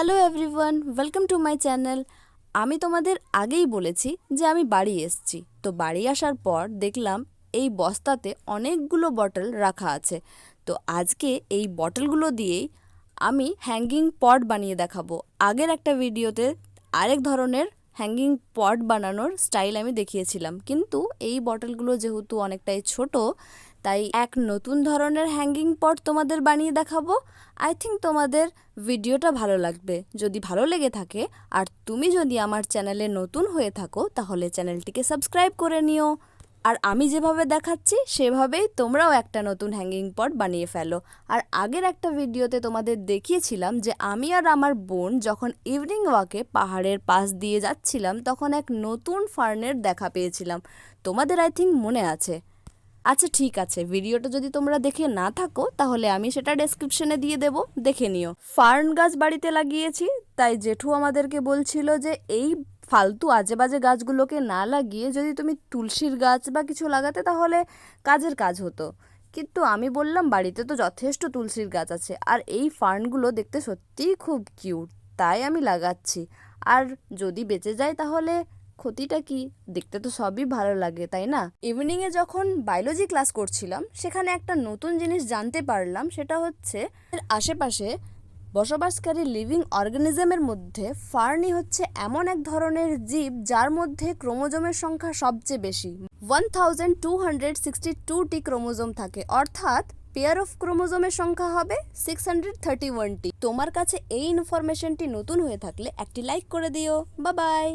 Hello everyone, welcome to my channel. আমি তোমাদের আগেই বলেছি যে আমি বাড়ি এসেছি। তো বাড়ি আসার পর দেখলাম এই বস্তাতে অনেকগুলো বটল রাখা আছে। তো আজকে এই বটলগুলো দিয়েই আমি হ্যাঙ্গিং পট বানিয়ে দেখাবো। আগের একটা ভিডিওতে আরেক ধরনের হ্যাঙ্গিং পট বানানোর স্টাইল আমি দেখিয়েছিলাম। কিন্তু এই বটলগুলো যেহেতু অনেকটাই ছোট তাই এক নতুন ধরনের হ্যাঙ্গিং পট তোমাদের বানিয়ে দেখাবো। আই থিঙ্ক তোমাদের ভিডিওটা ভালো লাগবে। যদি ভালো লেগে থাকে, আর তুমি যদি আমার চ্যানেলে নতুন হয়ে থাকো, তাহলে চ্যানেলটিকে সাবস্ক্রাইব করে নিও। আর আমি যেভাবে দেখাচ্ছি, সেভাবেই তোমরাও একটা নতুন হ্যাঙ্গিং পট বানিয়ে ফেলো। আর আগের একটা ভিডিওতে তোমাদের দেখিয়েছিলাম যে আমি আর আমার বোন যখন ইভিনিং ওয়াকে পাহাড়ের পাশ দিয়ে যাচ্ছিলাম, তখন এক নতুন ফার্নের দেখা পেয়েছিলাম। তোমাদের আই থিঙ্ক মনে আছে। আচ্ছা ঠিক আছে। ভিডিওটা যদি তোমরা দেখে না থাকো, তাহলে আমি সেটা ডেসক্রিপশনে দিয়ে দেব। দেখে নিও। ফার্ন গাছ বাড়িতে লাগিয়েছি, তাই জেঠু আমাদেরকে বলছিল যে, এই ফালতু আজে বাজে গাছগুলোকে না লাগিয়ে যদি তুমি তুলসীর গাছ বা কিছু লাগাতে, তাহলে কাজের কাজ হতো। কিন্তু আমি বললাম, বাড়িতে তো যথেষ্ট তুলসীর গাছ আছে, আর এই ফার্নগুলো দেখতে সত্যিই খুব কিউট তাই আমি লাগাচ্ছি। আর যদি বেঁচে যায়, তাহলে ক্ষতিটা কি? দেখতে তো সবই ভালো লাগে, তাই না? ইভিনিংয়ে যখন বায়োলজি ক্লাস করছিলাম, সেখানে একটা নতুন জিনিস জানতে পারলাম, সেটা হচ্ছে আশেপাশে বসবাসকারী লিভিং অর্গানিজমের মধ্যে ফার্নি হচ্ছে এমন এক ধরনের জীব যার মধ্যে ক্রোমোজোমের সংখ্যা সবচেয়ে বেশি। One thousand two hundred sixty two chromosome থাকে, অর্থাৎ পেয়ার অফ ক্রোমোজোমের সংখ্যা হবে সিক্স হান্ড্রেড থার্টি ওয়ানটি তোমার কাছে এই ইনফরমেশনটি নতুন হয়ে থাকলে একটি লাইক করে দিও। বা বাই